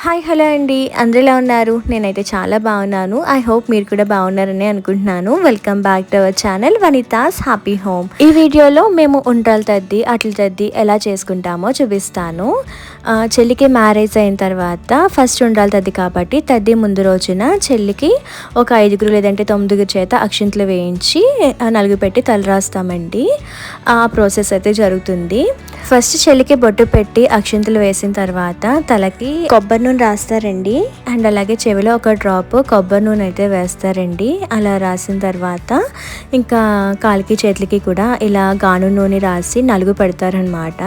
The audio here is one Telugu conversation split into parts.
హాయ్ హలో అండి. అందరూ ఎలా ఉన్నారు? నేనైతే చాలా బాగున్నాను. ఐ హోప్ మీరు కూడా బాగున్నారని అనుకుంటున్నాను. Welcome back to our channel Vanitha's happy home ఈ వీడియోలో మేము ఉండ్రాలు తద్ది అట్ల తద్ది ఎలా చేసుకుంటామో చూపిస్తాను. చెల్లికి మ్యారేజ్ అయిన తర్వాత ఫస్ట్ ఉండ్రాలు తద్ది కాబట్టి తద్ది ముందు రోజున చెల్లికి ఒక ఐదుగురు లేదంటే తొమ్మిదిగురు చేత అక్షింతలు వేయించి నలుగు పెట్టి తల రాస్తామండి. ఆ ప్రాసెస్ అయితే జరుగుతుంది. ఫస్ట్ చెల్లికి బొట్టు పెట్టి అక్షింతలు వేసిన తర్వాత తలకి కొబ్బరి నూనె రాస్తారండి. అండ్ అలాగే చెవిలో ఒక డ్రాప్ కొబ్బరి నూనె అయితే వేస్తారండి. అలా రాసిన తర్వాత ఇంకా కాలికి చేతులకి కూడా ఇలా గాను నూనె రాసి నలుగు పెడతారనమాట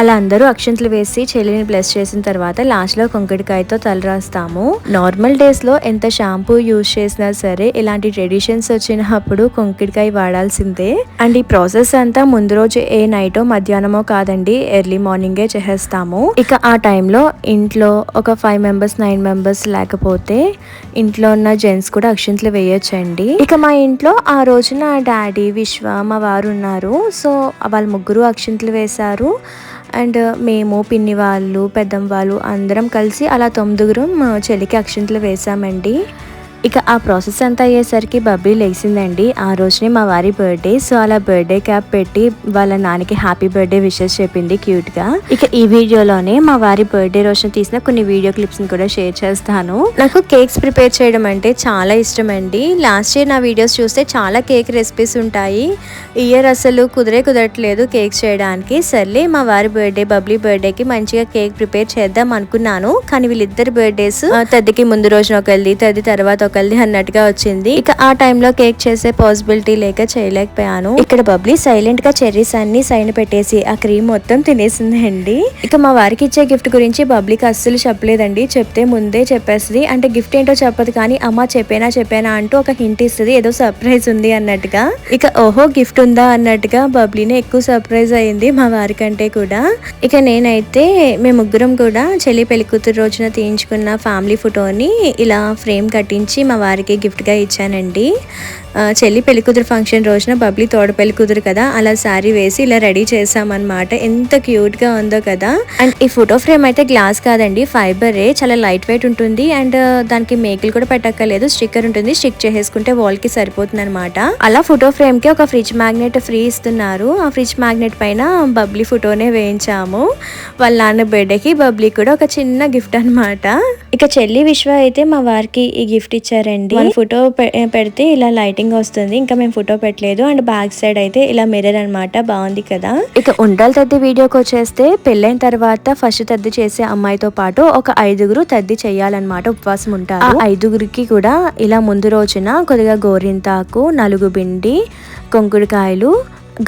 అలా అందరూ అక్షంతలు వేసి చెల్లిని బ్లెస్ చేసిన తర్వాత లాస్ట్లో కొంకటికాయతో తల రాస్తాము. నార్మల్ డేస్లో ఎంత షాంపూ యూజ్ చేసినా సరే ఇలాంటి ట్రెడిషన్స్ వచ్చినప్పుడు కొంకటికాయ వాడాల్సిందే. అండ్ ఈ ప్రాసెస్ అంతా ముందు రోజు ఏ నైటో మధ్యాహ్నమో కాదండి ఎర్లీ మార్నింగే చేసేస్తాము. ఇక ఆ టైంలో ఇంట్లో ఒక ఫైవ్ మెంబర్స్ నైన్ మెంబర్స్ లేకపోతే ఇంట్లో ఉన్న జెంట్స్ కూడా అక్షింతలు వేయొచ్చండి. ఇక మా ఇంట్లో ఆ రోజున డాడీ విశ్వ మా వారు ఉన్నారు. సో వాళ్ళ ముగ్గురు అక్షింతలు వేశారు. అండ్ మేము పిన్ని వాళ్ళు పెద్దమ్మ వాళ్ళు అందరం కలిసి అలా తొమ్మిదిగురం చెల్లికి అక్షింతలు వేసామండి ఇక ఆ ప్రాసెస్ అంతా అయ్యేసరికి బబ్బీ లేచిందండి. ఆ రోజునే మా వారి బర్త్డే సో అలా బర్త్డే క్యాప్ పెట్టి వాళ్ళ నాన్నకి హ్యాపీ బర్త్డే విషెస్ చెప్పింది క్యూట్గా ఇక ఈ వీడియోలోనే మా వారి బర్త్డే రోజున తీసిన కొన్ని వీడియో క్లిప్స్ని కూడా షేర్ చేస్తాను. నాకు కేక్స్ ప్రిపేర్ చేయడం అంటే చాలా ఇష్టం అండి లాస్ట్ ఇయర్ నా వీడియోస్ చూస్తే చాలా కేక్ రెసిపీస్ ఉంటాయి. ఇయర్ అసలు కుదిరే కుదరట్లేదు కేక్ చేయడానికి. సర్లే మా వారి బర్త్డే బబ్లీ బర్త్డేకి మంచిగా కేక్ ప్రిపేర్ చేద్దాం అనుకున్నాను. కానీ వీళ్ళిద్దరు బర్త్డేస్ తద్దికి ముందు రోజున ఒకళ్ళది తద్ది తర్వాత ఒకరిది అన్నట్టుగా వచ్చింది. ఇక ఆ టైంలో కేక్ చేసే పాసిబిలిటీ లేక చేయలేకపోయాను. ఇక్కడ బబ్లీ సైలెంట్గా చెర్రీస్ అన్ని సైన్ పెట్టేసి ఆ క్రీమ్ మొత్తం తినేసింది అండి ఇక మా వారికి ఇచ్చే గిఫ్ట్ గురించి బబ్లీకి అస్సలు చెప్పలేదండి. చెప్తే ముందే చెప్పేస్తుంది. అంటే గిఫ్ట్ ఏంటో చెప్పదు కానీ అమ్మ చెప్పేనా చెప్పేనా అంటూ ఒక హింట్ ఇస్తుంది. ఏదో సర్ప్రైజ్ ఉంది అన్నట్టుగా. ఇక ఓహో గిఫ్ట్ ఉందా అన్నట్టుగా బబ్లీనే ఎక్కువ సర్ప్రైజ్ అయింది మా వారికంటే కూడా. ఇక నేనైతే మేము ముగ్గురం కూడా చెల్లి పెళ్ళి కూతురు రోజున తీయించుకున్న ఫ్యామిలీ ఫోటోని ఇలా ఫ్రేమ్ కట్టించి మా వారికి గిఫ్ట్గా ఇచ్చానండి. చెల్లి పెళ్ళికూతురు ఫంక్షన్ రోజున బబ్లీ తోడ పెళ్ళికూతురు కదా అలా శారీ వేసి ఇలా రెడీ చేసామన్నమాట ఎంత క్యూట్గా ఉందో కదా. అండ్ ఈ ఫోటో ఫ్రేమ్ అయితే గ్లాస్ కాదండి ఫైబరే చాలా లైట్ వెయిట్ ఉంటుంది. అండ్ దానికి మేకులు కూడా పెట్టక్కర్లేదు స్టిక్కర్ ఉంటుంది. స్టిక్ చేసేసుకుంటే వాల్కి సరిపోతుంది అనమాట అలా ఫోటో ఫ్రేమ్కి ఒక ఫ్రిడ్జ్ మ్యాగ్నెట్ ఫ్రీ ఇస్తున్నారు. ఆ ఫ్రిడ్జ్ మ్యాగ్నెట్ పైన బబ్లీ ఫోటోనే వేయించాము. వాళ్ళ నాన్న బర్త్డేకి బబ్లీ కూడా ఒక చిన్న గిఫ్ట్ అన్నమాట. ఇక చెల్లి విశ్వ అయితే మా వారికి ఈ గిఫ్ట్ ఇచ్చారండి. వాళ్ళ ఫోటో పెడితే ఇలా లైటింగ్ వస్తుంది. ఇంకా మేము ఫోటో పెట్టలేదు. అండ్ బ్యాక్ సైడ్ అయితే ఇలా మిర్రర్ అన్నమాట. బాగుంది కదా. ఇక ఉండాలి తద్ది వీడియోకి వచ్చేస్తే పెళ్ళైన తర్వాత ఫస్ట్ తద్ది చేసే అమ్మాయితో పాటు ఒక ఐదుగురు తద్ది చేయాలన్నమాట ఉపవాసం ఉంటారు. ఆ ఐదుగురికి కూడా ఇలా ముందు రోజున కొద్దిగా గోరింతాకు నలుగు బిండి కొంకుడుకాయలు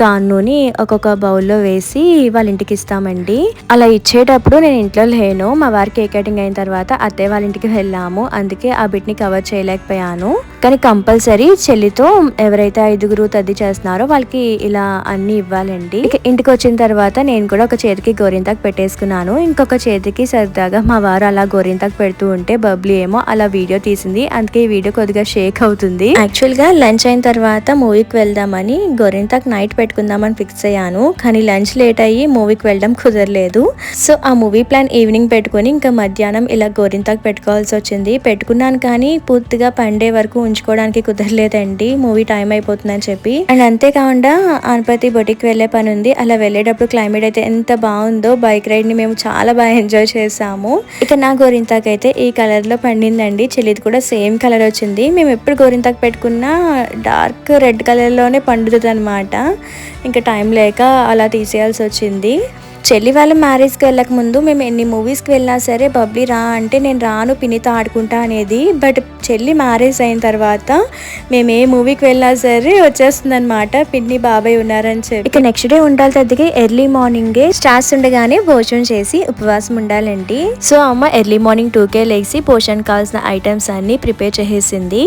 గానుని ఒక్కొక్క బౌల్లో వేసి వాళ్ళ ఇంటికి ఇస్తామండి అలా ఇచ్చేటప్పుడు నేను ఇంట్లో లేను. మా వారి కేక్ కటింగ్ అయిన తర్వాత అత్తయ్య వాళ్ళ ఇంటికి వెళ్ళాము. అందుకే ఆ బిట్ని కవర్ చేయలేకపోయాను. కానీ కంపల్సరీ చెల్లితో ఎవరైతే ఐదుగురు తద్ది చేస్తున్నారో వాళ్ళకి ఇలా అన్ని ఇవ్వాలండి. ఇంటికి వచ్చిన తర్వాత నేను కూడా ఒక చేతికి గోరింతాకు పెట్టేసుకున్నాను. ఇంకొక చేతికి సరదాగా మా వారు అలా గోరింతాకు పెడుతూ ఉంటే బబ్లీ ఏమో అలా వీడియో తీసింది. అందుకే ఈ వీడియో కొద్దిగా షేక్ అవుతుంది. యాక్చువల్గా లంచ్ అయిన తర్వాత మూవీకి వెళ్దామని గోరింతాకు నైట్ పెట్టుకుందామని ఫిక్స్ అయ్యాను. కానీ లంచ్ లేట్ అయ్యి మూవీకి వెళ్ళడం కుదరలేదు. సో ఆ మూవీ ప్లాన్ ఈవినింగ్ పెట్టుకుని ఇంకా మధ్యాహ్నం ఇలా గోరింతాకు పెట్టుకోవాల్సి వచ్చింది. పెట్టుకున్నాను కానీ పూర్తిగా పండే వరకు ఉంచుకోవడానికి కుదరలేదండి. మూవీ టైం అయిపోతుందని చెప్పి. అండ్ అంతేకాకుండా అనపతి బొటికి వెళ్ళే పని ఉంది. అలా వెళ్ళేటప్పుడు క్లైమేట్ అయితే ఎంత బాగుందో బైక్ రైడ్ని మేము చాలా బాగా ఎంజాయ్ చేసాము ఇక నా గోరింతాకు అయితే ఈ కలర్లో పండిందండి. చెల్లిది కూడా సేమ్ కలర్ వచ్చింది. మేము ఎప్పుడు గోరింతాకు పెట్టుకున్నా డార్క్ రెడ్ కలర్లోనే పండుతుంది అనమాట ఇంకా టైం లేక అలా తీసేయాల్సి వచ్చింది. చెల్లి వాళ్ళ మ్యారేజ్కి వెళ్ళక ముందు మేము ఎన్ని మూవీస్కి వెళ్ళినా సరే బబ్లీ రా అంటే నేను రాను పిన్నితో ఆడుకుంటా అనేది. బట్ చెల్లి మ్యారేజ్ అయిన తర్వాత మేము ఏ మూవీకి వెళ్ళినా సరే వచ్చేస్తుంది అనమాట పిన్ని బాబాయ్ ఉన్నారని చెప్పి. ఇక నెక్స్ట్ డే ఉండాలి తద్దికి ఎర్లీ మార్నింగే స్టార్స్ ఉండగానే భోజనం చేసి ఉపవాసం ఉండాలండి. సో అమ్మ ఎర్లీ మార్నింగ్ టూకే లేచి పోషన్ కావాల్సిన ఐటమ్స్ అన్ని ప్రిపేర్ చేసేసింది.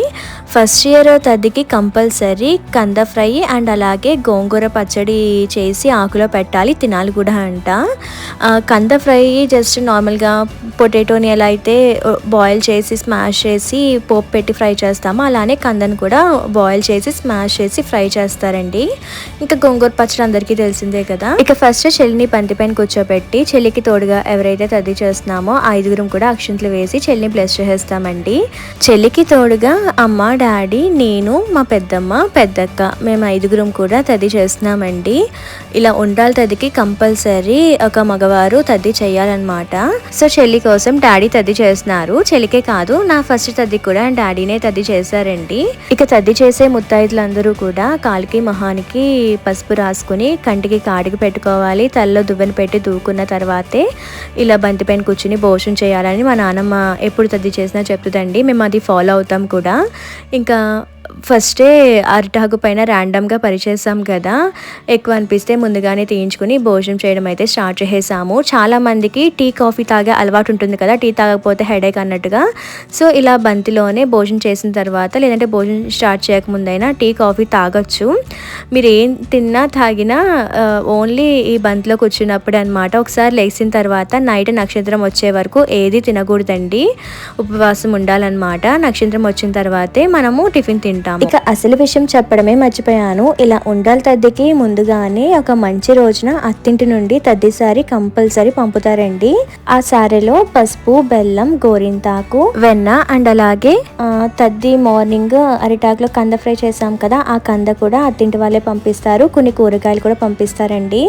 ఫస్ట్ ఇయర్ తద్దికి కంపల్సరీ కంద ఫ్రై అండ్ అలాగే గోంగూర పచ్చడి చేసి ఆకులో పెట్టాలి తినాలి కూడా అంట. కంద ఫ్రై జస్ట్ నార్మల్గా పొటాటోని ఎలా అయితే బాయిల్ చేసి స్మాష్ చేసి పోపు పెట్టి ఫ్రై చేస్తామో అలానే కందను కూడా బాయిల్ చేసి స్మాష్ చేసి ఫ్రై చేస్తారండి. ఇంకా గోంగూర పచ్చడి అందరికీ తెలిసిందే కదా. ఇక ఫస్ట్ చెల్లిని పంటి పైన కూర్చోబెట్టి చెల్లికి తోడుగా ఎవరైతే తది చేస్తున్నామో ఐదుగురం కూడా అక్షింతలు వేసి చెల్లిని బ్లెస్ చేసేస్తామండి. చెల్లికి తోడుగా అమ్మ డాడీ నేను మా పెద్దమ్మ పెద్దక్క మేము ఐదుగురం కూడా తది చేస్తున్నామండి. ఇలా ఉండాలి తదికి కంపల్సరీ ఒక మగవారు తద్ది చేయాలన్నమాట. సో చెల్లి కోసం డాడీ తద్ది చేస్తున్నారు. చెల్లికే కాదు నా ఫస్ట్ తద్ది కూడా డాడీనే తద్ది చేశారండి. ఇక తద్ది చేసే ముత్తైదులందరూ కూడా కాలికి మొహానికి పసుపు రాసుకుని కంటికి కాడికి పెట్టుకోవాలి. తలలో దువ్వెన పెట్టి దూకున్న తర్వాతే ఇలా బంతి పైన కూర్చుని భోజనం చేయాలని మా నాన్నమ్మ ఎప్పుడు తద్ది చేసినా చెప్తుందండి. మేము అది ఫాలో అవుతాం కూడా. ఇంకా ఫస్టే అరిటాకు పైన ర్యాండమ్గా పరిచేసాం కదా. ఎక్కువ అనిపిస్తే ముందుగానే తీయించుకుని భోజనం చేయడం అయితే స్టార్ట్ చేసేసాము. చాలా మందికి టీ కాఫీ తాగే అలవాటు ఉంటుంది కదా. టీ తాగకపోతే హెడేక్ అన్నట్టుగా. సో ఇలా బంతిలోనే భోజనం చేసిన తర్వాత లేదంటే భోజనం స్టార్ట్ చేయకముందైనా టీ కాఫీ తాగొచ్చు. మీరు ఏం తిన్నా తాగినా ఓన్లీ ఈ బంతిలో కూర్చున్నప్పుడు అనమాట ఒకసారి లేచిన తర్వాత నైట్ నక్షత్రం వచ్చే వరకు ఏది తినకూడదండి. ఉపవాసం ఉండాలన్నమాట. నక్షత్రం వచ్చిన తర్వాతే మనము టిఫిన్ తింటాం. ఇక అసలు విషయం చెప్పడమే మర్చిపోయాను. ఇలా ఉండాలి తద్దికి ముందుగానే ఒక మంచి రోజున అత్తింటి నుండి తద్ది సారి కంపల్సరీ పంపుతారండి. ఆ సారీలో పసుపు బెల్లం గోరింతాకు వెన్న అండ్ అలాగే తద్ది మార్నింగ్ అరిటాకులో కంద ఫ్రై చేసాం కదా ఆ కంద కూడా అత్తింటి వాళ్ళే పంపిస్తారు. కొన్ని కూరగాయలు కూడా పంపిస్తారండి.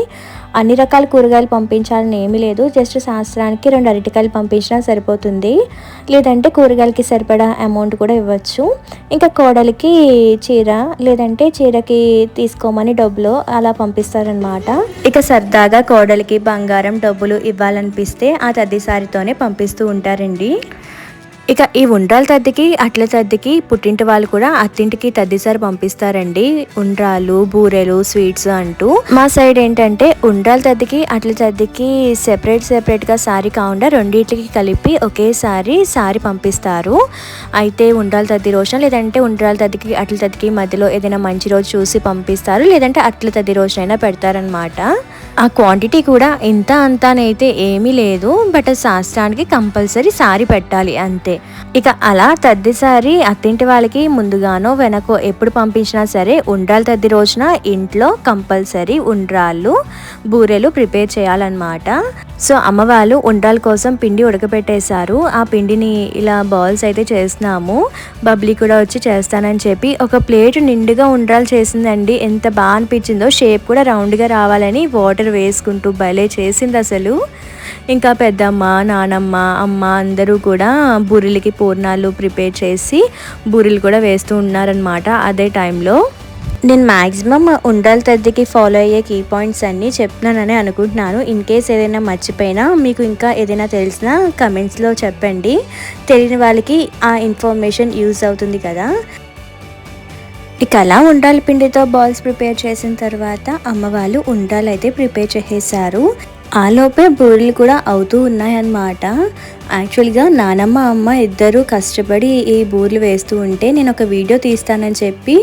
అన్ని రకాల కూరగాయలు పంపించాలని ఏమీ లేదు. జస్ట్ సంవత్సరానికి రెండు అరటికాయలు పంపించినా సరిపోతుంది. లేదంటే కూరగాయలకి సరిపడా అమౌంట్ కూడా ఇవ్వచ్చు. ఇంకా కోడలికి చీర లేదంటే చీరకి తీసుకోమని డబ్బులు అలా పంపిస్తారనమాట ఇక సరదాగా కోడలికి బంగారం డబ్బులు ఇవ్వాలనిపిస్తే ఆ తద్దిసారితోనే పంపిస్తూ ఉంటారండి. ఇక ఈ ఉండ్రాల తద్దికి అట్ల తద్దికి పుట్టింటి వాళ్ళు కూడా అత్తింటికి తద్దిసారి పంపిస్తారండి. ఉండ్రాలు బూరెలు స్వీట్స్ అంటూ. మా సైడ్ ఏంటంటే ఉండ్రాల తద్దికి అట్ల తద్దికి సెపరేట్ సెపరేట్గా సారీ కాకుండా రెండింటికి కలిపి ఒకేసారి సారీ పంపిస్తారు. అయితే ఉండ్రాల తద్ది రోజున లేదంటే ఉండ్రాల తద్దికి అట్ల తద్దికి మధ్యలో ఏదైనా మంచి రోజు చూసి పంపిస్తారు లేదంటే అట్ల తద్ది రోజునైనా పెడతారనమాట ఆ క్వాంటిటీ కూడా ఇంత అంతానైతే ఏమీ లేదు బట్ శాస్త్రానికి కంపల్సరీ సారీ పెట్టాలి అంతే. ఇక అలా తద్దిసారి అత్తింటి వాళ్ళకి ముందుగానో వెనకో ఎప్పుడు పంపించినా సరే ఉండ్రాలు తద్ది రోజున ఇంట్లో కంపల్సరీ ఉండ్రాళ్ళు బూరెలు ప్రిపేర్ చేయాలన్నమాట. సో అమ్మవాళ్ళు ఉండ్రాల కోసం పిండి ఉడకబెట్టేశారు ఆ పిండిని ఇలా బాల్స్ అయితే చేస్తున్నాము. బబ్లీ కూడా వచ్చి చేస్తానని చెప్పి ఒక ప్లేట్ నిండుగా ఉండ్రాలు చేసిందండి. ఎంత బాగా అనిపించిందో షేప్ కూడా రౌండ్గా రావాలని వాటర్ వేసుకుంటూ భలే చేసింది అసలు. ఇంకా పెద్దమ్మ నానమ్మ అమ్మ అందరూ కూడా బూరెలకి పూర్ణాలు ప్రిపేర్ చేసి బూరెలు కూడా వేస్తూ ఉన్నారనమాట అదే టైంలో. నేను మ్యాక్సిమం ఉండాలి తద్దికి ఫాలో అయ్యే కీ పాయింట్స్ అన్నీ చెప్తున్నానని అనుకుంటున్నాను. ఇన్ కేస్ ఏదైనా మర్చిపోయినా మీకు ఇంకా ఏదైనా తెలిసినా కమెంట్స్లో చెప్పండి. తెలియని వాళ్ళకి ఆ ఇన్ఫర్మేషన్ యూజ్ అవుతుంది కదా. ఇక అలా ఉండాలి పిండితో బాల్స్ ప్రిపేర్ చేసిన తర్వాత అమ్మ వాళ్ళు ప్రిపేర్ చేసేసారు. ఆ లోపే బూరెలు కూడా అవుతూ ఉన్నాయన్నమాట. యాక్చువల్గా నానమ్మ అమ్మ ఇద్దరు కష్టపడి ఈ బూరెలు వేస్తూ ఉంటే నేను ఒక వీడియో తీస్తానని చెప్పి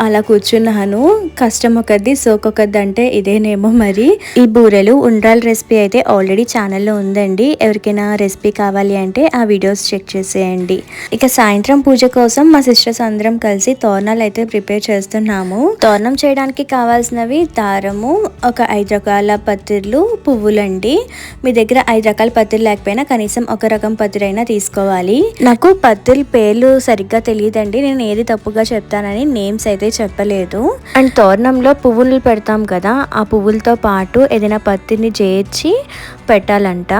అలా కూర్చున్నాను. కష్టం ఒకది సోకొకది అంటే ఇదేనేమో మరి. ఈ బూరెలు ఉండ్రాల రెసిపీ అయితే ఆల్రెడీ ఛానల్లో ఉందండి. ఎవరికైనా రెసిపీ కావాలి అంటే ఆ వీడియోస్ చెక్ చేసేయండి. ఇక సాయంత్రం పూజ కోసం మా సిస్టర్స్ అందరం కలిసి తోరణాలు అయితే ప్రిపేర్ చేస్తున్నాము. తోరణం చేయడానికి కావాల్సినవి దారము ఒక ఐదు రకాల పత్తిర్లు పువ్వులండి. మీ దగ్గర ఐదు రకాల పత్తిర్లు లేకపోయినా కనీసం ఒక రకం పత్తిరైనా తీసుకోవాలి. నాకు పత్తిర్ల పేర్లు సరిగ్గా తెలియదండి. నేను ఏది తప్పుగా చెప్తానని నేమ్స్ అయితే చెప్పలేదు. అండ్ తోరణంలో పువ్వులు పెడతాం కదా ఆ పువ్వులతో పాటు ఏదైనా పత్తిని చేర్చి పెట్టాలంట.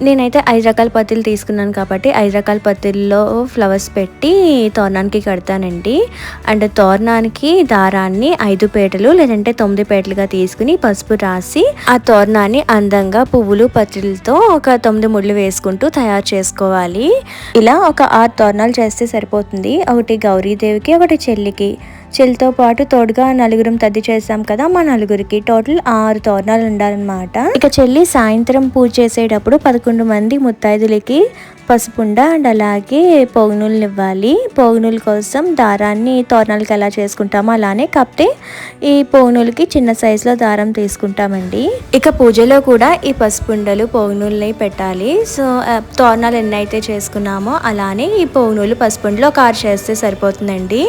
నేనైతే ఐదు రకాల పత్తిలు తీసుకున్నాను కాబట్టి ఐదు రకాల పత్తిల్లో ఫ్లవర్స్ పెట్టి తోరణానికి కడతానండి. అండ్ తోరణానికి దారాన్ని ఐదు పేటలు లేదంటే తొమ్మిది పేటలుగా తీసుకుని పసుపు రాసి ఆ తోరణాన్ని అందంగా పువ్వులు పత్రులతో ఒక తొమ్మిది ముళ్ళు వేసుకుంటూ తయారు చేసుకోవాలి. ఇలా ఒక ఆరు తోరణాలు చేస్తే సరిపోతుంది. ఒకటి గౌరీదేవికి ఒకటి చెల్లికి. చెల్లితో పాటు తోడుగా నలుగురం తద్ది చేసాం కదా మా నలుగురికి టోటల్ ఆరు తోరణాలు ఉండాలన్నమాట. ఇక చెల్లి సాయంత్రం పూజ చేసేటప్పుడు పదకొండు మంది ముత్తైదులకి పసుపుండ అండ్ అలాగే పోగునూలు ఇవ్వాలి పోగునూలు కోసం దారాన్ని తోరణాలకి ఎలా చేసుకుంటామో అలానే కాకపోతే ఈ పోగునూలుకి చిన్న సైజులో దారం తీసుకుంటామండి. ఇక పూజలో కూడా ఈ పసుపుండలు పోగునూలని పెట్టాలి. సో తోరణాలు ఎన్ని అయితే చేసుకున్నామో అలానే ఈ పోగునూలు పసుపుండలో ఒక ఆరు చేస్తే సరిపోతుందండి.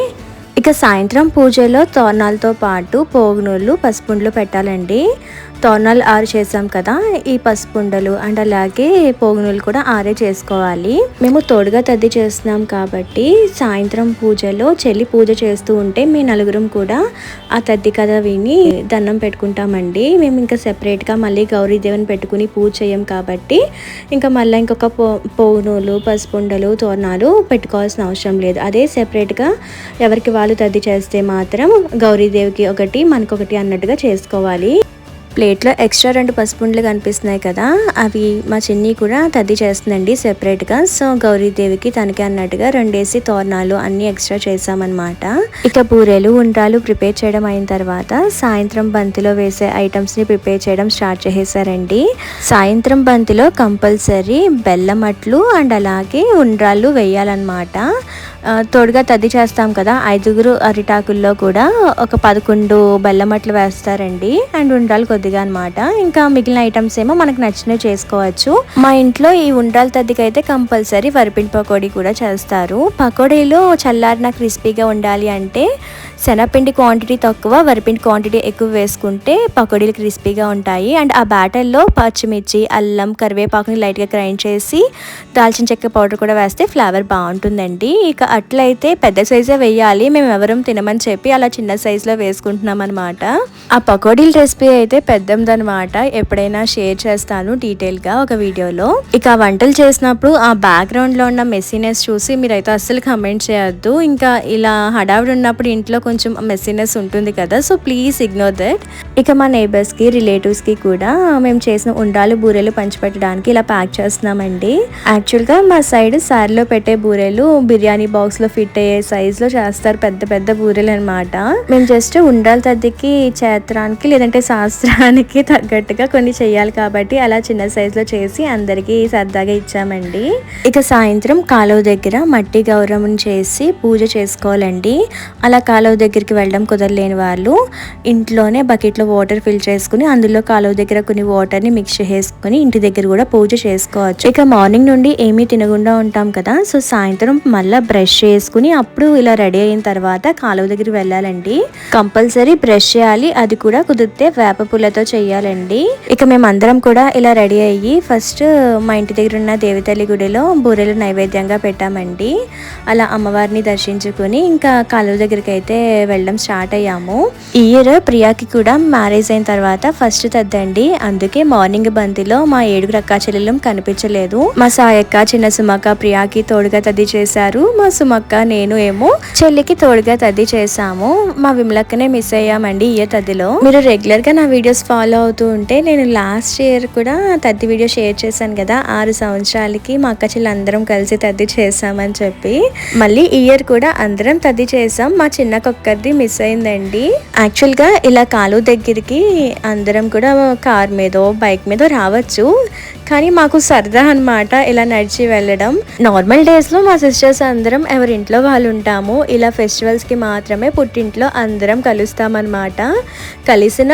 ఇంకా సాయంత్రం పూజలో తోరణాలతో పాటు పోగునూళ్ళు పసుపుండ్లు పెట్టాలండి. తోరణాలు ఆరు చేసాం కదా ఈ పసుపుండలు అండ్ అలాగే పోగునులు కూడా ఆరే చేసుకోవాలి. మేము తోడుగా తద్ది చేస్తున్నాం కాబట్టి సాయంత్రం పూజలో చెల్లి పూజ చేస్తూ ఉంటే మీ నలుగురం కూడా ఆ తద్ది కథ విని దండం పెట్టుకుంటామండి. మేము ఇంకా సెపరేట్గా మళ్ళీ గౌరీదేవిని పెట్టుకుని పూజ చేయం కాబట్టి ఇంకా మళ్ళీ ఇంకొక పో పోగునూలు పసుపుండలు తోరణాలు పెట్టుకోవాల్సిన అవసరం లేదు. అదే సెపరేట్గా ఎవరికి వాళ్ళు తద్ది చేస్తే మాత్రం గౌరీదేవికి ఒకటి మనకొకటి అన్నట్టుగా చేసుకోవాలి. ప్లేట్లో ఎక్స్ట్రా రెండు పసుపుండ్లు కనిపిస్తున్నాయి కదా అవి మా చిన్ని కూడా తద్ది చేస్తుందండి సెపరేట్గా. సో గౌరీదేవికి తనకి అన్నట్టుగా రెండేసి తోరణాలు అన్ని ఎక్స్ట్రా చేసామన్నమాట ఇక బూరెలు ఉండ్రాలు ప్రిపేర్ చేయడం అయిన తర్వాత సాయంత్రం బంతిలో వేసే ఐటమ్స్ని ప్రిపేర్ చేయడం స్టార్ట్ చేసేసారండి. సాయంత్రం బంతిలో కంపల్సరీ బెల్లం అట్లు అండ్ అలాగే ఉండ్రాళ్ళు వేయాలన్నమాట. తోడుగా తద్ది చేస్తాం కదా. ఐదుగురు అరిటాకుల్లో కూడా ఒక పదకొండు బెల్లం అట్లు వేస్తారండి. అండ్ ఉండాలి కొద్దిగా అన్నమాట. ఇంకా మిగిలిన ఐటమ్స్ ఏమో మనకు నచ్చినవి చేసుకోవచ్చు. మా ఇంట్లో ఈ ఉండాలి తద్దికి అయితే కంపల్సరీ వరిపిండి పకోడీ కూడా చేస్తారు. పకోడీలు చల్లారిన క్రిస్పీగా ఉండాలి అంటే శనగపిండి క్వాంటిటీ తక్కువ వరిపిండి క్వాంటిటీ ఎక్కువ వేసుకుంటే పకోడీలు క్రిస్పీగా ఉంటాయి. అండ్ ఆ బ్యాటర్లో పచ్చిమిర్చి అల్లం కరివేపాకుని లైట్గా గ్రైండ్ చేసి దాల్చిన చెక్క పౌడర్ కూడా వేస్తే ఫ్లేవర్ బాగుంటుందండి. ఇక అట్లయితే పెద్ద సైజే వేయాలి మేము ఎవరం తినమని చెప్పి అలా చిన్న సైజులో వేసుకుంటున్నాం అనమాట ఆ పకోడీల రెసిపీ అయితే పెద్దదనమాట ఎప్పుడైనా షేర్ చేస్తాను డీటెయిల్గా ఒక వీడియోలో. ఇక ఆ వంటలు చేసినప్పుడు ఆ బ్యాక్గ్రౌండ్లో ఉన్న మెస్సీనెస్ చూసి మీరైతే అస్సలు కమెంట్ చేయొద్దు. ఇంకా ఇలా హడావిడి ఉన్నప్పుడు ఇంట్లో కొంచెం మెస్సీనెస్ ఉంటుంది కదా సో ప్లీజ్ ఇగ్నోర్ దట్ ఇక మా నైబర్స్కి రిలేటివ్స్కి కూడా మేము చేసిన ఉండాలు బూరెలు పంచిపెట్టడానికి ఇలా ప్యాక్ చేస్తున్నామండి. యాక్చువల్గా మా సైడ్ సారీలో పెట్టే బూరెలు బిర్యానీ బాక్స్లో ఫిట్ అయ్యే సైజులో చేస్తారు పెద్ద పెద్ద బూరెలు అనమాట మేము జస్ట్ ఉండాలి తద్దికి చేత్రానికి లేదంటే శాస్త్రానికి తగ్గట్టుగా కొన్ని చేయాలి కాబట్టి అలా చిన్న సైజులో చేసి అందరికీ సరదాగా ఇచ్చామండి. ఇక సాయంత్రం కాలువ దగ్గర మట్టి గౌరవం చేసి పూజ చేసుకోవాలండి. అలా కాలువ దగ్గరికి వెళ్ళడం కుదరలేని వాళ్ళు ఇంట్లోనే బకెట్లో వాటర్ ఫిల్ చేసుకుని అందులో కాలువ దగ్గర కొన్ని వాటర్ని మిక్స్ చేసుకుని ఇంటి దగ్గర కూడా పూజ చేసుకోవచ్చు. ఇక మార్నింగ్ నుండి ఏమీ తినకుండా ఉంటాం కదా సో సాయంత్రం మళ్ళీ బ్రష్ చేసుకుని అప్పుడు ఇలా రెడీ అయిన తర్వాత కాలువ దగ్గర వెళ్ళాలండి. కంపల్సరీ బ్రష్ చేయాలి అది కూడా కుదిరితే వేప పూలతో చేయాలండి. ఇక మేము అందరం కూడా ఇలా రెడీ అయ్యి ఫస్ట్ మా ఇంటి దగ్గర ఉన్న దేవతల్లి గుడిలో బూరెలు నైవేద్యంగా పెట్టామండి. అలా అమ్మవారిని దర్శించుకుని ఇంకా కాలువ దగ్గరికి అయితే వెళ్ళడం స్టార్ట్ అయ్యాము. ఈ ఇయర్ ప్రియాకి కూడా మ్యారేజ్ అయిన తర్వాత ఫస్ట్ తద్దండి. అందుకే మార్నింగ్ బంతిలో మా ఏడుగురు అక్కా చెల్లెలం కనిపించలేదు. మా సాయక్క చిన్న సుమక్క ప్రియాకి తోడుగా తద్ది చేశారు. మా సుమక్క నేను ఏమో చెల్లికి తోడుగా తద్ది చేశాము. మా విమలక్కనే మిస్ అయ్యామండి ఇయ ఇయర్ తద్దిలో. మీరు రెగ్యులర్గా నా వీడియోస్ ఫాలో అవుతూ ఉంటే నేను లాస్ట్ ఇయర్ కూడా తద్ది వీడియో షేర్ చేశాను కదా. ఆరు సంవత్సరాలకి మా అక్క చెల్లి అందరం కలిసి తద్ది చేసామని చెప్పి. మళ్ళీ ఇయర్ కూడా అందరం తద్ది చేసాం మా చిన్న కుక్కర్ది మిస్ అయిందండి. యాక్చువల్గా ఇలా కాలువ దగ్గరికి అందరం కూడా కార్ మీదో బైక్ మీదో రావచ్చు. కానీ మాకు సరదా అన్నమాట ఇలా నడిచి వెళ్ళడం. నార్మల్ డేస్లో మా సిస్టర్స్ అందరం ఎవరింట్లో వాళ్ళు ఉంటాము ఇలా ఫెస్టివల్స్కి మాత్రమే పుట్టింట్లో అందరం కలుస్తామన్నమాట. కలిసిన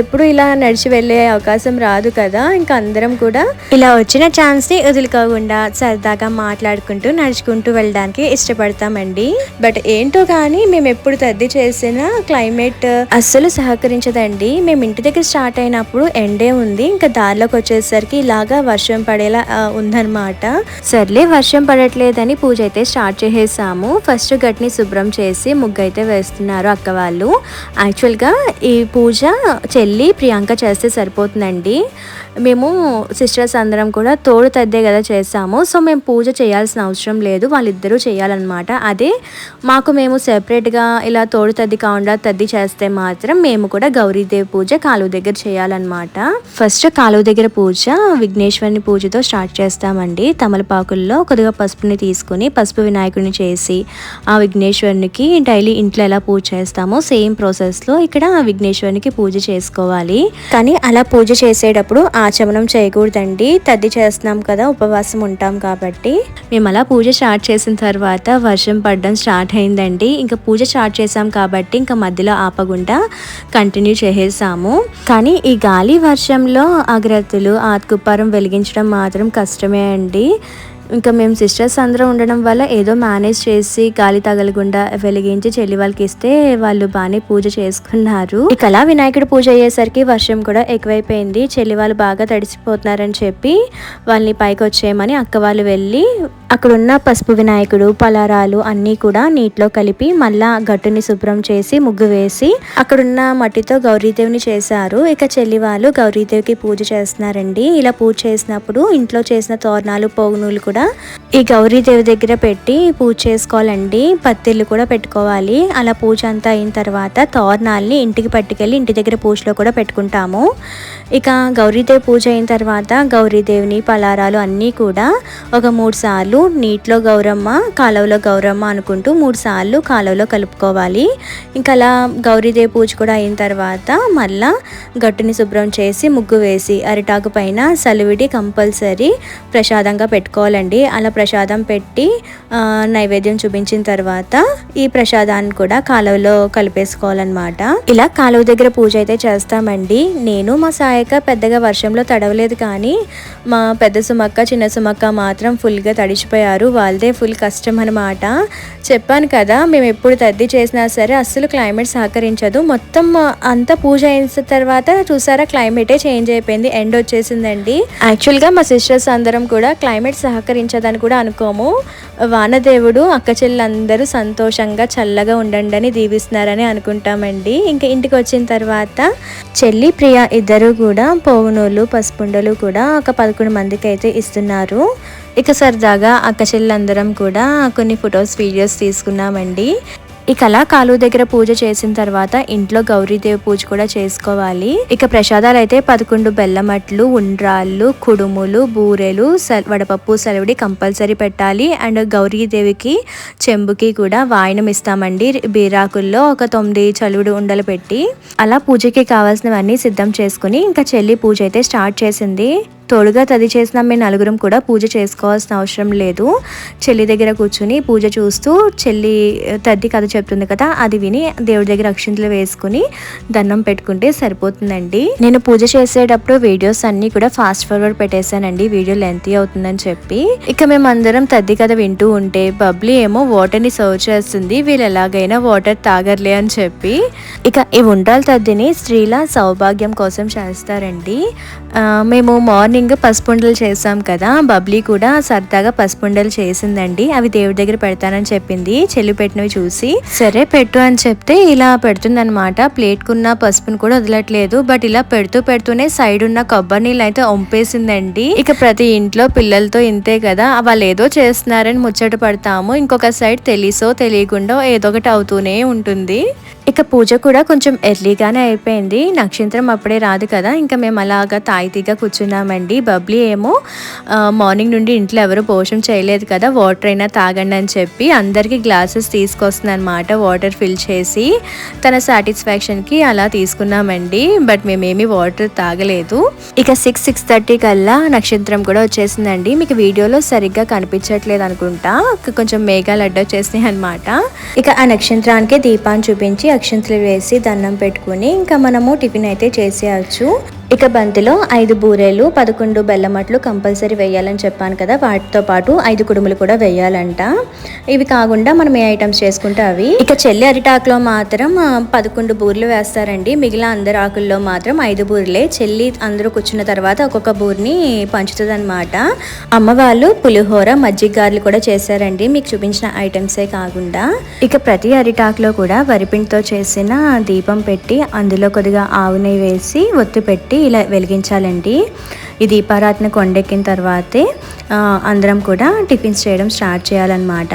ఎప్పుడు ఇలా నడిచి వెళ్ళే అవకాశం రాదు కదా ఇంకా అందరం కూడా ఇలా వచ్చిన ఛాన్స్ని వదులుకోకుండా సరదాగా మాట్లాడుకుంటూ నడుచుకుంటూ వెళ్ళడానికి ఇష్టపడతామండి. బట్ ఏంటో కానీ మేము ఎప్పుడు తద్ది చేసిన క్లైమేట్ అస్సలు సహకరించదండి. మేము ఇంటి దగ్గర స్టార్ట్ అయినప్పుడు ఎండే ఉంది ఇంకా దారిలోకి వచ్చేసరికి ఇలాగ వర్షం పడేలా ఉందన్నమాట. సర్లే వర్షం పడట్లేదని పూజ అయితే స్టార్ట్ చేసేసాము. ఫస్ట్ గట్ని శుభ్రం చేసి ముగ్గు అయితే వేస్తున్నారు అక్క వాళ్ళు. యాక్చువల్గా ఈ పూజ చెల్లి ప్రియాంక చేస్తే సరిపోతుందండి. మేము సిస్టర్స్ అందరం కూడా తోడు తద్దే కదా చేసాము. సో మేము పూజ చేయాల్సిన అవసరం లేదు. వాళ్ళిద్దరూ చేయాలన్నమాట. అదే మాకు మేము సెపరేట్గా ఇలా తోడు తద్ది కాకుండా తద్ది చేస్తే మాత్రం మేము కూడా గౌరీదేవి పూజ కాలువ దగ్గర చేయాలన్నమాట. ఫస్ట్ కాలువ దగ్గర పూజ విఘ్న విఘ్నేశ్వరుని పూజతో స్టార్ట్ చేస్తామండి. తమలపాకుల్లో కొద్దిగా పసుపుని తీసుకుని పసుపు వినాయకుడిని చేసి ఆ విఘ్నేశ్వరునికి డైలీ ఇంట్లో ఎలా పూజ చేస్తామో సేమ్ ప్రాసెస్లో ఇక్కడ విఘ్నేశ్వరునికి పూజ చేసుకోవాలి. కానీ అలా పూజ చేసేటప్పుడు ఆచమనం చేయకూడదండి. తద్ది చేస్తున్నాం కదా ఉపవాసం ఉంటాం కాబట్టి. మేము అలా పూజ స్టార్ట్ చేసిన తర్వాత వర్షం పడడం స్టార్ట్ అయిందండి. ఇంకా పూజ స్టార్ట్ చేసాం కాబట్టి ఇంకా మధ్యలో ఆపకుండా కంటిన్యూ చేసేసాము. కానీ ఈ గాలి వర్షంలో అగ్రత్తులు ఆత్కుప్పారం వెలిగించడం మాత్రం కష్టమే అండి. ఇంకా మేము సిస్టర్స్ అందరం ఉండడం వల్ల ఏదో మేనేజ్ చేసి గాలి తగలకుండా వెలిగించి చెల్లి వాళ్ళకి ఇస్తే వాళ్ళు బాగానే పూజ చేసుకున్నారు. ఇక అలా వినాయకుడు పూజ అయ్యేసరికి వర్షం కూడా ఎక్కువైపోయింది. చెల్లి వాళ్ళు బాగా తడిసిపోతున్నారని చెప్పి వాళ్ళని పైకి వచ్చేయమని అక్క వాళ్ళు వెళ్ళి అక్కడున్న పసుపు వినాయకుడు పలారాలు అన్నీ కూడా నీటిలో కలిపి మళ్ళా గట్టుని శుభ్రం చేసి ముగ్గు వేసి అక్కడున్న మట్టితో గౌరీదేవిని చేశారు. ఇక చెల్లి వాళ్ళు గౌరీదేవికి పూజ చేస్తున్నారండి. ఇలా పూజ చేసినప్పుడు ఇంట్లో చేసిన తోరణాలు పోగునూలు కూడా ఈ గౌరీదేవి దగ్గర పెట్టి పూజ చేసుకోవాలండి. పత్తిళ్ళు కూడా పెట్టుకోవాలి. అలా పూజ అంతా అయిన తర్వాత తోరణాలని ఇంటికి పట్టుకెళ్ళి ఇంటి దగ్గర పూజలో కూడా పెట్టుకుంటాము. ఇక గౌరీదేవి పూజ అయిన తర్వాత గౌరీదేవిని పలారాలు అన్నీ కూడా ఒక మూడు సార్లు నీటిలో గౌరమ్మ కాలువలో గౌరమ్మ అనుకుంటూ మూడు సార్లు కాలువలో కలుపుకోవాలి. ఇంకా అలా గౌరీదేవి పూజ కూడా అయిన తర్వాత మళ్ళా గట్టుని శుభ్రం చేసి ముగ్గు వేసి అరిటాకు పైన సలివిడి కంపల్సరీ ప్రసాదంగా పెట్టుకోవాలండి. అలా ప్రసాదం పెట్టి నైవేద్యం చూపించిన తర్వాత ఈ ప్రసాదాన్ని కూడా కాలువలో కలిపేసుకోవాలన్నమాట. ఇలా కాలువ దగ్గర పూజ అయితే చేస్తామండి. నేను మా సాయక పెద్దగా వర్షంలో తడవలేదు కానీ మా పెద్ద సుమక్క చిన్న సుమక్క మాత్రం ఫుల్గా తడిచిపోయారు. వాళ్ళదే ఫుల్ కష్టం అనమాట చెప్పాను కదా మేము ఎప్పుడు తద్ది చేసినా సరే అస్సలు క్లైమేట్ సహకరించదు. మొత్తం అంతా పూజ అయిన తర్వాత చూసారా క్లైమేటే చేంజ్ అయిపోయింది. ఎండ్ వచ్చేసిందండి. యాక్చువల్గా మా సిస్టర్స్ అందరం కూడా క్లైమేట్ సహకరించదని కూడా అనుకోము. వానదేవుడు అక్క చెల్లెలందరూ సంతోషంగా చల్లగా ఉండండి అని దీవిస్తున్నారని అనుకుంటామండి. ఇంకా ఇంటికి వచ్చిన తర్వాత చెల్లి ప్రియ ఇద్దరు కూడా పోగునోళ్ళు పసుపుండలు కూడా ఒక పదకొండు మందికి అయితే ఇస్తున్నారు. ఇక సరదాగా అక్క చెల్లెలందరం కూడా కొన్ని ఫొటోస్ వీడియోస్ తీసుకున్నామండి. ఇక అలా కాలువ దగ్గర పూజ చేసిన తర్వాత ఇంట్లో గౌరీదేవి పూజ కూడా చేసుకోవాలి. ఇక ప్రసాదాలు అయితే పదకొండు బెల్లమట్లు ఉండ్రాళ్ళు కుడుములు బూరెలు స- వడపప్పు సెలవుడి కంపల్సరీ పెట్టాలి. అండ్ గౌరీదేవికి చెంబుకి కూడా వాయనం ఇస్తామండి. బీరాకుల్లో ఒక తొమ్మిది చలువుడు ఉండలు పెట్టి. అలా పూజకి కావాల్సినవన్నీ సిద్ధం చేసుకుని ఇంకా చెల్లి పూజ అయితే స్టార్ట్ చేసింది. తోడుగా తది చేసిన మేము నలుగురం కూడా పూజ చేసుకోవాల్సిన అవసరం లేదు. చెల్లి దగ్గర కూర్చుని పూజ చూస్తూ చెల్లి తద్ది కథ చెప్తుంది కదా అది విని దేవుడి దగ్గర అక్షింతలు వేసుకుని దండం పెట్టుకుంటే సరిపోతుందండి. నేను పూజ చేసేటప్పుడు వీడియోస్ అన్నీ కూడా ఫాస్ట్ ఫార్వర్డ్ పెట్టేశానండి వీడియో లెంతీ అవుతుందని చెప్పి. ఇక మేము అందరం తద్ది కథ వింటూ ఉంటే బబ్లీ ఏమో వాటర్ని సర్వ్ చేస్తుంది వీళ్ళు ఎలాగైనా వాటర్ తాగర్లే అని చెప్పి. ఇక ఈ ఉండ్రాల తద్దిని స్త్రీల సౌభాగ్యం కోసం చేస్తారండి. మేము మార్నింగ్ పసుపుండలు చేసాం కదా బబ్లీ కూడా సరదాగా పసుపుండలు చేసిందండి. అవి దేవుడి దగ్గర పెడతానని చెప్పింది. చెల్లి పెట్టినవి చూసి సరే పెట్టు అని చెప్తే ఇలా పెడుతుందన్నమాట. ప్లేట్కున్న పసుపుని కూడా వదలట్లేదు. బట్ ఇలా పెడుతూ పెడుతూనే సైడ్ ఉన్న కొబ్బరి నీళ్ళు అయితే ఒంపేసిందండి. ఇక ప్రతి ఇంట్లో పిల్లలతో ఇంతే కదా వాళ్ళు ఏదో చేస్తున్నారని ముచ్చట పడతాము. ఇంకొక సైడ్ తెలిసో తెలియకుండా ఏదో ఒకటి అవుతూనే ఉంటుంది. ఇక పూజ కూడా కొంచెం ఎర్లీగానే అయిపోయింది. నక్షత్రం అప్పుడే రాదు కదా ఇంకా మేము అలాగా తాయితీగా కూర్చున్నామండి. అండి. బబ్లీ ఏమో మార్నింగ్ నుండి ఇంట్లో ఎవరు పోషం చేయలేదు కదా వాటర్ అయినా తాగండి అని చెప్పి అందరికీ గ్లాసెస్ తీసుకొస్తుంది అనమాట వాటర్ ఫిల్ చేసి. తన సాటిస్ఫాక్షన్కి అలా తీసుకున్నామండి. బట్ మేమేమి వాటర్ తాగలేదు. ఇక సిక్స్ సిక్స్ థర్టీ కల్లా నక్షత్రం కూడా వచ్చేసిందండి. మీకు వీడియోలో సరిగ్గా కనిపించట్లేదు అనుకుంటా. కొంచెం మేఘాలు అడ్డొచ్చేసినాయి అనమాట ఇక ఆ నక్షత్రానికి దీపాన్ని చూపించి అక్షంతలు వేసి దండం పెట్టుకుని ఇంకా మనము టిఫిన్ అయితే చేసేయచ్చు. ఇక బంతిలో ఐదు బూరెలు పదకొండు బెల్లమట్లు కంపల్సరీ వేయాలని చెప్పాను కదా. వాటితో పాటు ఐదు కుడుములు కూడా వేయాలంట. ఇవి కాకుండా మనం ఏ ఐటమ్స్ చేసుకుంటే అవి? ఇక చెల్లి అరిటాకులో మాత్రం పదకొండు బూరెలు వేస్తారండి. మిగిలిన అందరి ఆకుల్లో మాత్రం ఐదు బూరెలే. చెల్లి అందరూ కూర్చున్న తర్వాత ఒక్కొక్క బూరిని పంచుతుంది అనమాట అమ్మ వాళ్ళు పులిహోర మజ్జిగ గారెలు కూడా చేశారండి. మీకు చూపించిన ఐటమ్సే కాకుండా. ఇక ప్రతి అరిటాకులో కూడా వరిపిండితో చేసిన దీపం పెట్టి అందులో కొద్దిగా ఆవు నెయ్యి వేసి ఒత్తి పెట్టి ఇలా వెలిగించాలండి. ఈ దీపారాధన కొండెక్కిన తర్వాతే అందరం కూడా టిఫిన్స్ చేయడం స్టార్ట్ చేయాలన్నమాట.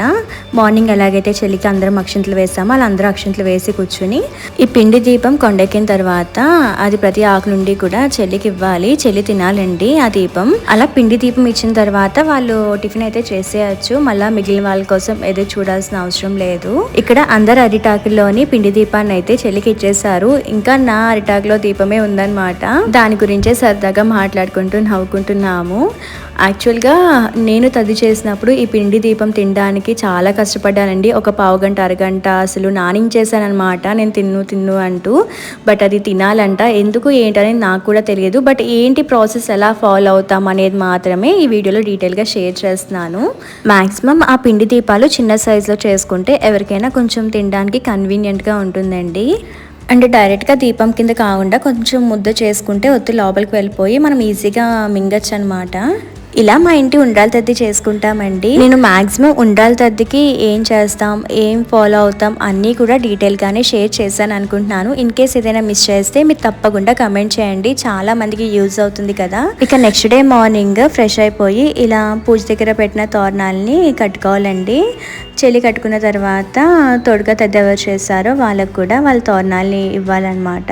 మార్నింగ్ ఎలాగైతే చెల్లికి అందరం అక్షంతలు వేసామో అలా అందరూ అక్షంతలు వేసి కూర్చుని ఈ పిండి దీపం కొండెక్కిన తర్వాత అది ప్రతి ఆకు నుండి కూడా చెల్లికి ఇవ్వాలి. చెల్లి తినాలండి ఆ దీపం. అలా పిండి దీపం ఇచ్చిన తర్వాత వాళ్ళు టిఫిన్ అయితే చేసేయచ్చు. మళ్ళీ మిగిలిన వాళ్ళ కోసం ఏదో చూడాల్సిన అవసరం లేదు. ఇక్కడ అందరు అరిటాకుల్లోని పిండి దీపాన్ని అయితే చెల్లికి ఇచ్చేసారు ఇంకా నా అరిటాకులో దీపమే ఉందన్నమాట. దాని గురించే సరదాగా మాట్లాడుకుంటూ నవ్వుకుంటున్నాము. యాక్చువల్గా నేను తది చేసినప్పుడు ఈ పిండి దీపం తినడానికి చాలా కష్టపడ్డానండి. ఒక పావు గంట అరగంట అసలు నానించేసానమాట నేను తిన్ను తిన్ను అంటూ బట్ అది తినాలంట. ఎందుకు ఏంటనేది నాకు కూడా తెలియదు. బట్ ఏంటి ప్రాసెస్ ఎలా ఫాలో అవుతాం అనేది మాత్రమే ఈ వీడియోలో డీటెయిల్గా షేర్ చేస్తున్నాను. మ్యాక్సిమం ఆ పిండి దీపాలు చిన్న సైజులో చేసుకుంటే ఎవరికైనా కొంచెం తినడానికి కన్వీనియంట్గా ఉంటుందండి. అండ్ డైరెక్ట్గా దీపం కింద కాకుండా కొంచెం ముద్ద చేసుకుంటే ఒత్తి లోపలికి వెళ్ళిపోయి మనం ఈజీగా మింగచ్చు అనమాట ఇలా మా ఇంటి ఉండ్రాల తద్ది చేసుకుంటామండి. నేను మాక్సిమం ఉండ్రాల తద్దికి ఏం చేస్తాం ఏం ఫాలో అవుతాం అన్నీ కూడా డీటెయిల్గానే షేర్ చేశాను అనుకుంటున్నాను. ఇన్ కేస్ ఏదైనా మిస్ చేస్తే మీరు తప్పకుండా కమెంట్ చేయండి. చాలా మందికి యూజ్ అవుతుంది కదా. ఇక నెక్స్ట్ డే మార్నింగ్ ఫ్రెష్ అయిపోయి ఇలా పూజ దగ్గర పెట్టిన తోరణాలని కట్టుకోవాలండి. చెల్లి కట్టుకున్న తర్వాత తొడుగా తద్ది ఎవరు చేస్తారో వాళ్ళకు కూడా వాళ్ళ తోరణాలని ఇవ్వాలన్నమాట.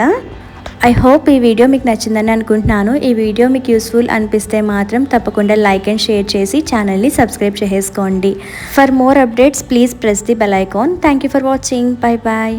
ఐ హోప్ ఈ వీడియో మీకు నచ్చిందని అనుకుంటున్నాను. ఈ వీడియో మీకు యూస్ఫుల్ అనిపిస్తే మాత్రం తప్పకుండా లైక్ అండ్ షేర్ చేసి ఛానల్ని సబ్స్క్రైబ్ చేసుకోండి for more updates please press the bell icon thank you for watching bye bye